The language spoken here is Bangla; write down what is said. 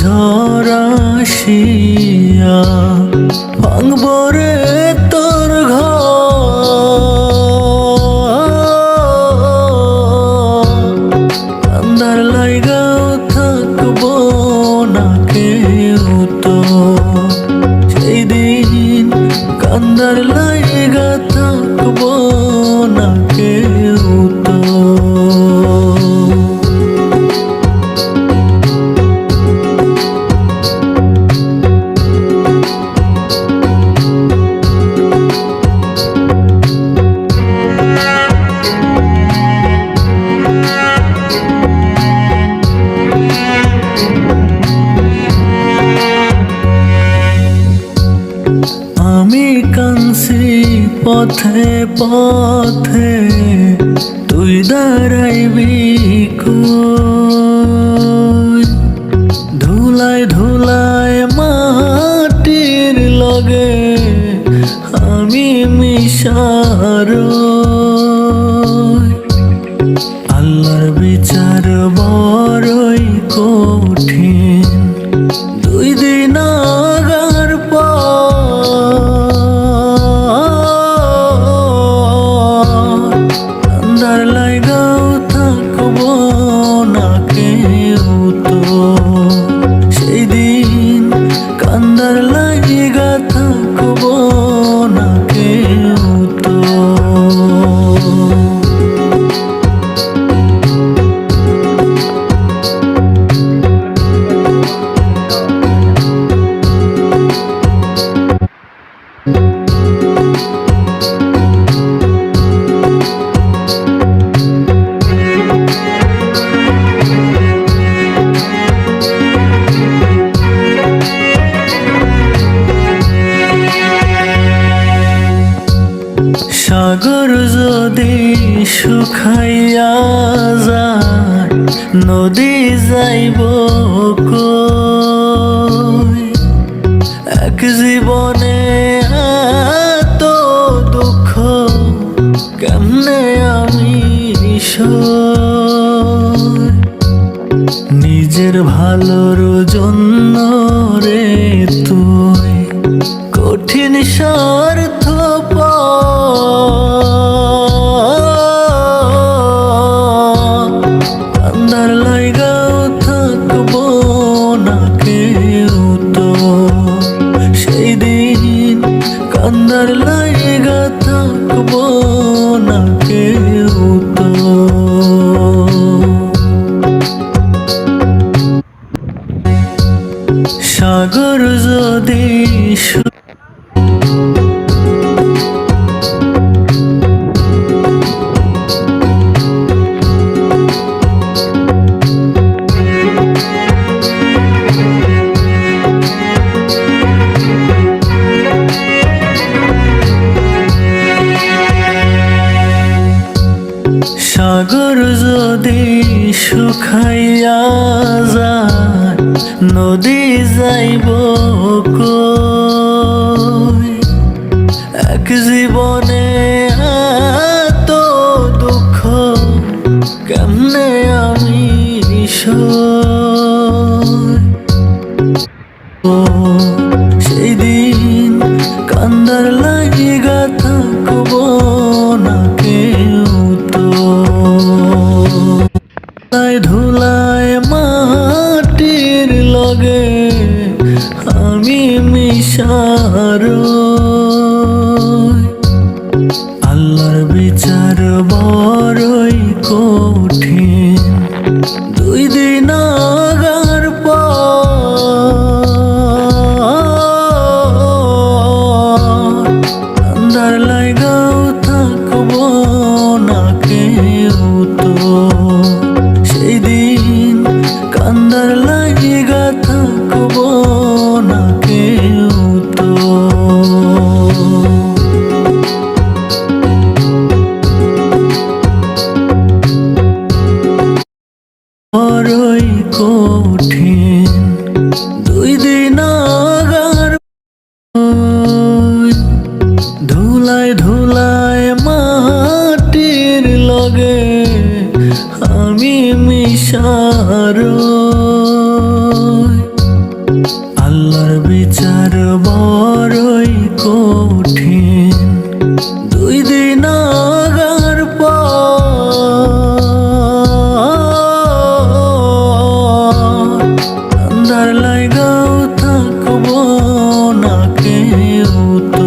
ঝরাশিয়া ভাঙব রে তোর পথে পথে তুই দাঁড়াইবি ধুলায় ধুলায় মাটির লগে আমি মিশার আল্লাহর বিচার বড়ই কঠিন। সাগর যদি শুখাইয়া যায় নদী যাইব এক জীবনে এত দুঃখ, কেমনে আমি নিজের ভালোর জন্য রে কান্দার লাইগা থাকব না কেউ তো সাগর যদি সাগর যদি শুখাইয়া যায় নদী যাইব এক জীবনে এত দুঃখ, কেমনে আমি সেই দিন কান্দার লাগিগা বড়ই বিচার আল্লাহর বিচার বড়ই কঠিন। দুই দিন আগার পান্দার লাইগাও থাকব না কেউ তো।